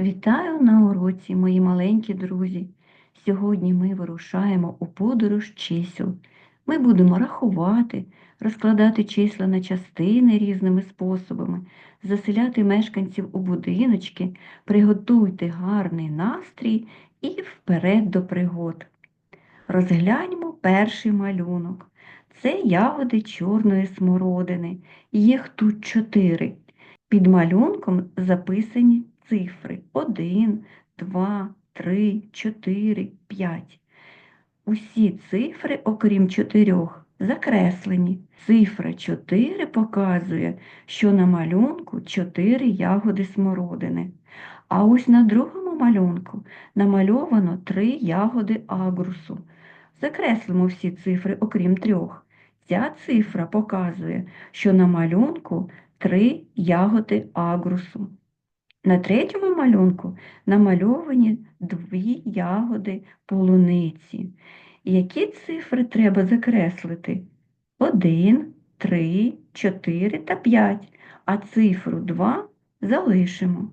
Вітаю на уроці, мої маленькі друзі. Сьогодні ми вирушаємо у подорож чисел. Ми будемо рахувати, розкладати числа на частини різними способами, заселяти мешканців у будиночки, приготуйте гарний настрій і вперед до пригод. Розгляньмо перший малюнок. Це ягоди чорної смородини. Їх тут чотири. Під малюнком записані цифри 1, 2, 3, 4, 5. Усі цифри, окрім чотирьох, закреслені. Цифра 4 показує, що на малюнку 4 ягоди смородини. А ось на другому малюнку намальовано 3 ягоди агрусу. Закреслимо всі цифри, окрім трьох. Ця цифра показує, що на малюнку 3 ягоди агрусу. На третьому малюнку намальовані дві ягоди полуниці. Які цифри треба закреслити? 1, 3, 4 та 5, а цифру 2 залишимо.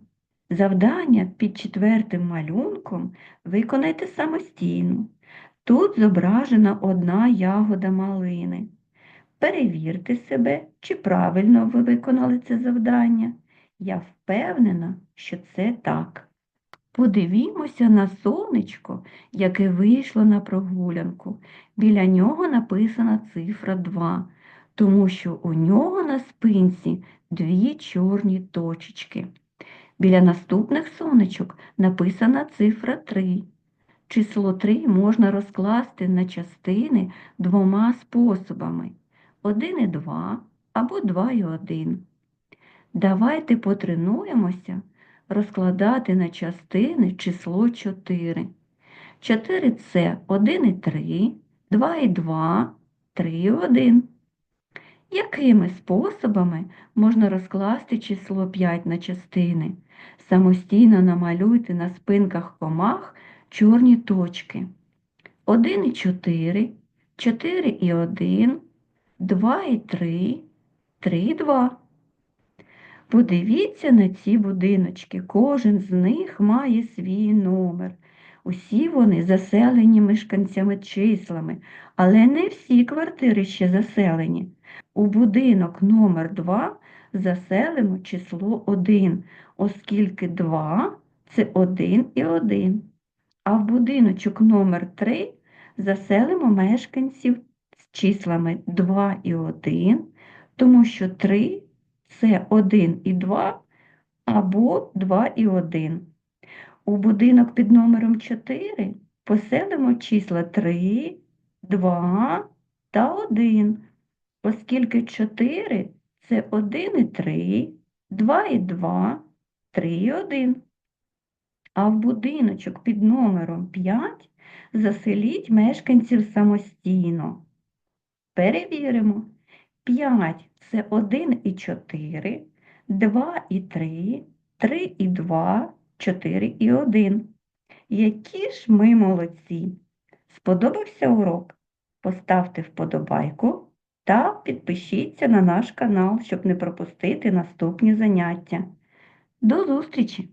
Завдання під четвертим малюнком виконайте самостійно. Тут зображена одна ягода малини. Перевірте себе, чи правильно ви виконали це завдання. Я впевнена, що це так. Подивімося на сонечко, яке вийшло на прогулянку. Біля нього написана цифра 2, тому що у нього на спинці дві чорні точечки. Біля наступних сонечок написана цифра 3. Число 3 можна розкласти на частини двома способами 1 і 2 або 2 і 1. Давайте потренуємося розкладати на частини число 4. 4 це 1 і 3, 2 і 2, 3 і 1. Якими способами можна розкласти число 5 на частини? Самостійно намалюйте на спинках комах чорні точки. 1 і 4, 4 і 1, 2 і 3, 3 і 2. Подивіться на ці будиночки, кожен з них має свій номер. Усі вони заселені мешканцями числами, але не всі квартири ще заселені. У будинок номер 2 заселимо число 1, оскільки 2 це 1 і 1. А в будиночок номер 3 заселимо мешканців з числами 2 і 1, тому що 3 це 1 і 2 або 2 і 1. У будинок під номером 4 поселимо числа 3, 2 та 1, оскільки 4 це 1 і 3, 2 і 2, 3 і 1. А в будиночок під номером 5 заселіть мешканців самостійно. Перевіримо. 5 це 1 і 4, 2 і 3, 3 і 2, 4 і 1. Які ж ми молодці! Сподобався урок? Поставте вподобайку та підпишіться на наш канал, щоб не пропустити наступні заняття. До зустрічі!